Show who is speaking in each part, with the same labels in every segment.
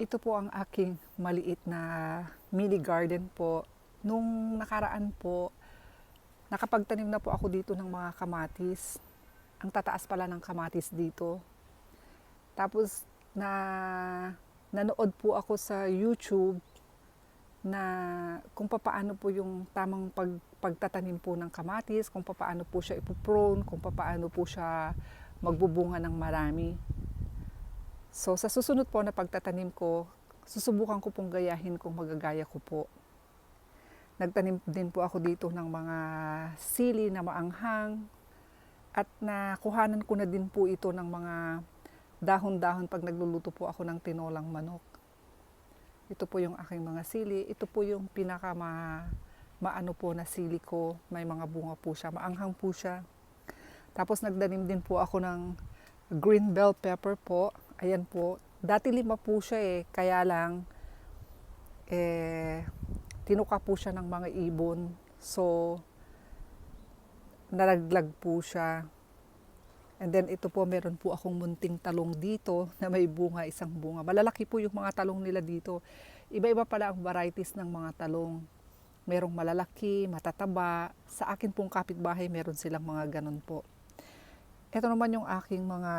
Speaker 1: Ito po ang aking maliit na mini garden po. Nung nakaraan po, nakapagtanim na po ako dito ng mga kamatis. Ang tataas pala ng kamatis dito. Tapos na nanood po ako sa YouTube na kung papaano po yung tamang pag, pagtatanim po ng kamatis, kung papaano po siya ipoprone, kung papaano po siya magbubunga ng marami. So sa susunod po na pagtatanim ko, susubukan ko pong gayahin kung magagaya ko po. Nagtanim din po ako dito ng mga sili na maanghang at nakuhanan ko na din po ito ng mga dahon-dahon pag nagluluto po ako ng tinolang manok. Ito po yung aking mga sili. Ito po yung pinaka ma, maano po na sili ko. May mga bunga po siya. Maanghang po siya. Tapos nagdanim din po ako ng green bell pepper po. Ayan po. Dati lima po siya eh. Kaya lang, eh, tinuka po siya ng mga ibon. So, nalaglag po siya. And then ito po, meron po akong munting talong dito na may bunga, isang bunga. Malalaki po yung mga talong nila dito. Iba-iba pala ang varieties ng mga talong. Merong malalaki, matataba. Sa akin pong kapitbahay, meron silang mga ganun po. Ito naman yung aking mga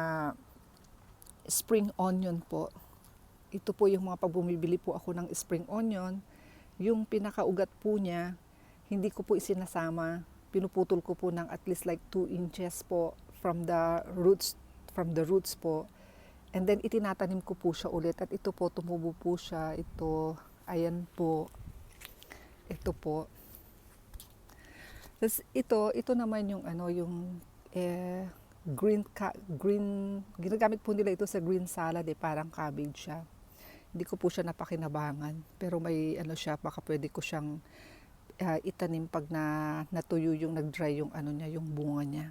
Speaker 1: spring onion po. Ito po yung mga pag bumibili po ako ng spring onion. Yung pinakaugat po niya, hindi ko po isinasama. Pinuputol ko po ng at least like 2 inches po from the roots from the roots po. And then itinatanim ko po siya ulit at ito po tumubo po siya. Ito ayan po. Ito po. Tapos ito, ito naman yung ano yung eh, green ka, green ginagamit po nila ito sa green salad eh parang cabbage siya. Hindi ko po siya napakinabangan pero may ano siya baka pwede ko siyang uh, itanim pag na natuyo yung nag-dry yung ano niya yung bunga niya.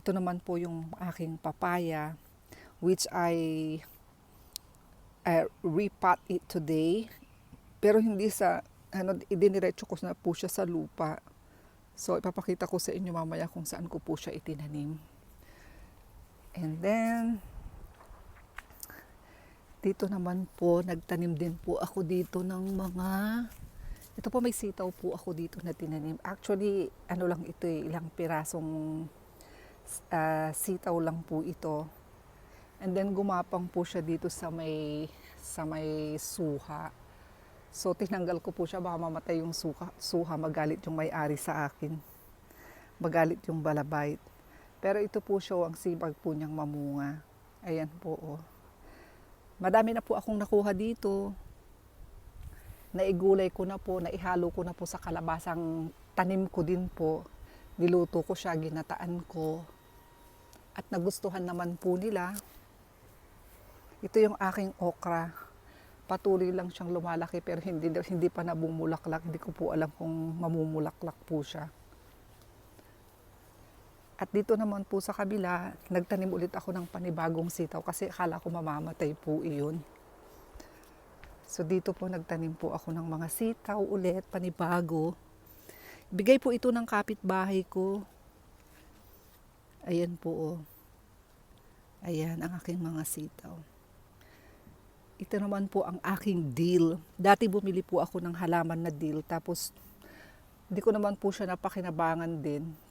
Speaker 1: Ito naman po yung aking papaya which I uh, repot it today. Pero hindi sa, ano, idiniretso ko na po siya sa lupa. So, ipapakita ko sa inyo mamaya kung saan ko po siya itinanim. And then, dito naman po, nagtanim din po ako dito ng mga, ito po may sitaw po ako dito na tinanim. Actually, ano lang ito eh, ilang pirasong uh, sitaw lang po ito. And then gumapang po siya dito sa may sa may suha. So tinanggal ko po siya baka mamatay yung suha, suha magalit yung may-ari sa akin. Magalit yung balabait. Pero ito po siya ang sibag po niyang mamunga. Ayan po oh. Madami na po akong nakuha dito. Naigulay ko na po, naihalo ko na po sa kalabasang tanim ko din po. Niluto ko siya, ginataan ko. At nagustuhan naman po nila. Ito yung aking okra. Patuloy lang siyang lumalaki pero hindi, hindi pa nabumulaklak. Hindi ko po alam kung mamumulaklak po siya. At dito naman po sa kabila, nagtanim ulit ako ng panibagong sitaw kasi akala ko mamamatay po iyon. So dito po nagtanim po ako ng mga sitaw ulit, panibago. Bigay po ito ng kapitbahay ko. Ayan po oh. Ayan ang aking mga sitaw. Ito naman po ang aking dill. Dati bumili po ako ng halaman na dill tapos hindi ko naman po siya napakinabangan din.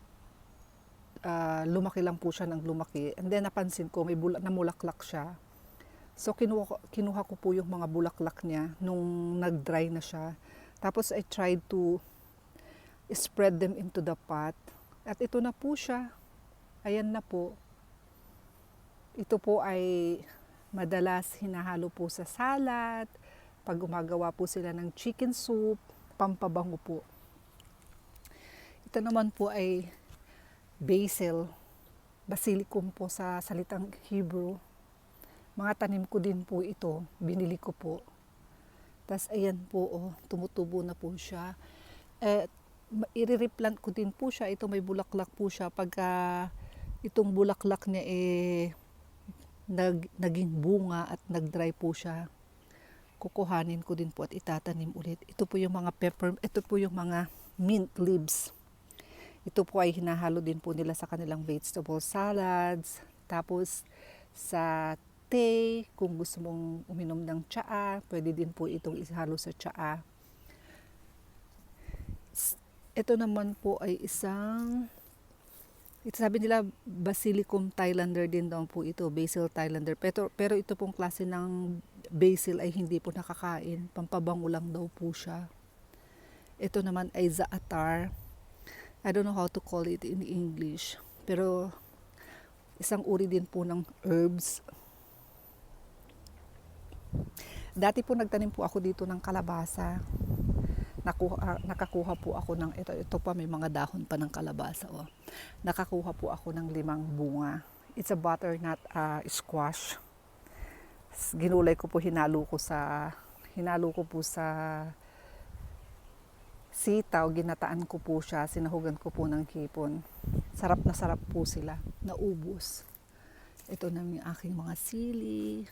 Speaker 1: Uh, lumaki lang po siya ng lumaki. And then napansin ko may bula- namulaklak siya. So kinuha, kinuha ko po yung mga bulaklak niya nung nag-dry na siya. Tapos I tried to spread them into the pot. At ito na po siya. Ayan na po. Ito po ay madalas hinahalo po sa salad. Pag gumagawa po sila ng chicken soup, pampabango po. Ito naman po ay basil, basilicum po sa salitang Hebrew. Mga tanim ko din po ito, binili ko po. Tapos ayan po, oh, tumutubo na po siya. Eh, i-replant ko din po siya. Ito may bulaklak po siya. Pagka itong bulaklak niya eh nag, naging bunga at nag-dry po siya, kukuhanin ko din po at itatanim ulit. Ito po yung mga pepper, ito po yung mga mint leaves. Ito po ay hinahalo din po nila sa kanilang vegetable salads. Tapos sa latte, kung gusto mong uminom ng tsaa, pwede din po itong ihalo sa tsaa. Ito naman po ay isang ito sabi nila Basilicum Thailander din daw po ito, Basil Thailander. Pero, pero ito pong klase ng basil ay hindi po nakakain. Pampabango lang daw po siya. Ito naman ay zaatar. I don't know how to call it in English. Pero isang uri din po ng herbs. Dati po nagtanim po ako dito ng kalabasa. Nakuha, ah, nakakuha po ako ng ito ito pa may mga dahon pa ng kalabasa oh. Nakakuha po ako ng limang bunga. It's a butternut ah, squash. Ginulay ko po hinalo ko sa hinalo ko po sa sitaw, ginataan ko po siya, sinahugan ko po ng hipon. Sarap na sarap po sila, naubos. Ito na yung aking mga sili.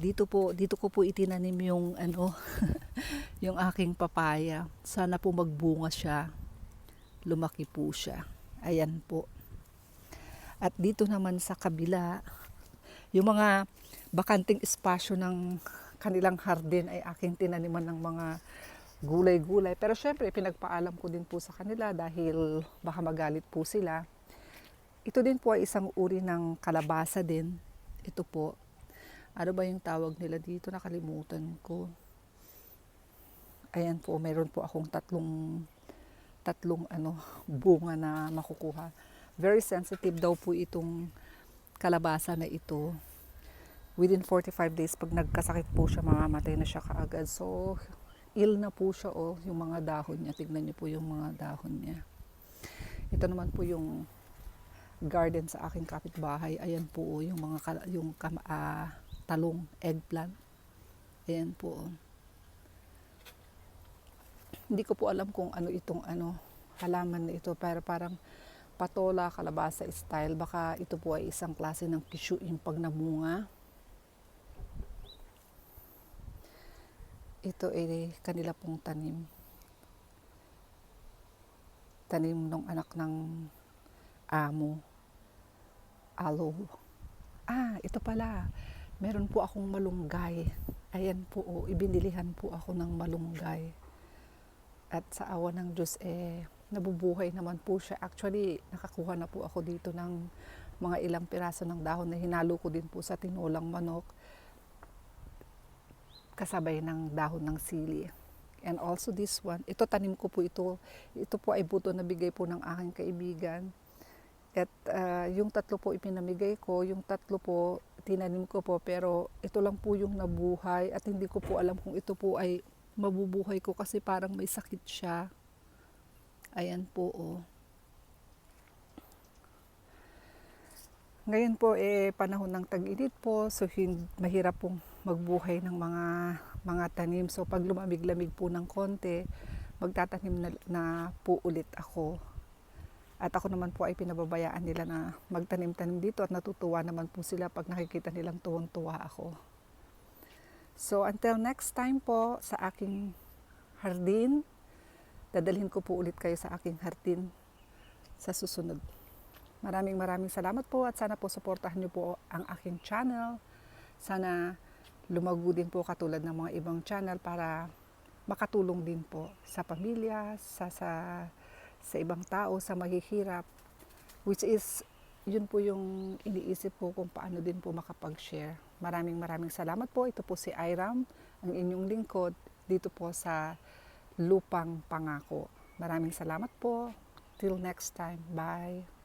Speaker 1: Dito po, dito ko po itinanim yung ano, yung aking papaya. Sana po magbunga siya. Lumaki po siya. Ayan po. At dito naman sa kabila, yung mga bakanting espasyo ng kanilang hardin ay aking tinaniman ng mga gulay-gulay. Pero syempre, pinagpaalam ko din po sa kanila dahil baka magalit po sila. Ito din po ay isang uri ng kalabasa din. Ito po. Ano ba yung tawag nila dito? Nakalimutan ko. Ayan po, meron po akong tatlong tatlong ano bunga na makukuha. Very sensitive daw po itong kalabasa na ito. Within 45 days, pag nagkasakit po siya, mamamatay na siya kaagad. So, ill na po siya o yung mga dahon niya. Tignan niyo po yung mga dahon niya. Ito naman po yung garden sa aking kapitbahay. Ayan po oh, yung mga kala- yung kam- ah, talong, eggplant. Ayan po. oh. Hindi ko po alam kung ano itong ano halaman na ito pero parang patola, kalabasa style. Baka ito po ay isang klase ng kishu yung pag namunga. Ito ay kanila pong tanim. Tanim ng anak ng amo. Aloe. Ah, ito pala. Meron po akong malunggay. Ayan po, oh, ibinilihan po ako ng malunggay. At sa awa ng Diyos, eh, nabubuhay naman po siya. Actually, nakakuha na po ako dito ng mga ilang piraso ng dahon na hinalo ko din po sa tinulang manok kasabay ng dahon ng sili. And also this one, ito tanim ko po ito. Ito po ay buto na bigay po ng aking kaibigan. At ah, yung tatlo po ipinamigay ko, yung tatlo po tinanim ko po pero ito lang po yung nabuhay at hindi ko po alam kung ito po ay mabubuhay ko kasi parang may sakit siya. Ayan po oh. Ngayon po eh panahon ng tag-init po so hin- mahirap pong magbuhay ng mga mga tanim. So pag lumamig-lamig po ng konti, magtatanim na, na po ulit ako. At ako naman po ay pinababayaan nila na magtanim-tanim dito at natutuwa naman po sila pag nakikita nilang tuwang-tuwa ako. So until next time po sa aking hardin, dadalhin ko po ulit kayo sa aking hardin sa susunod. Maraming maraming salamat po at sana po suportahan niyo po ang aking channel. Sana lumago din po katulad ng mga ibang channel para makatulong din po sa pamilya, sa sa sa ibang tao, sa mahihirap. Which is, yun po yung iniisip ko kung paano din po makapag-share. Maraming maraming salamat po. Ito po si Iram, ang inyong lingkod, dito po sa Lupang Pangako. Maraming salamat po. Till next time. Bye.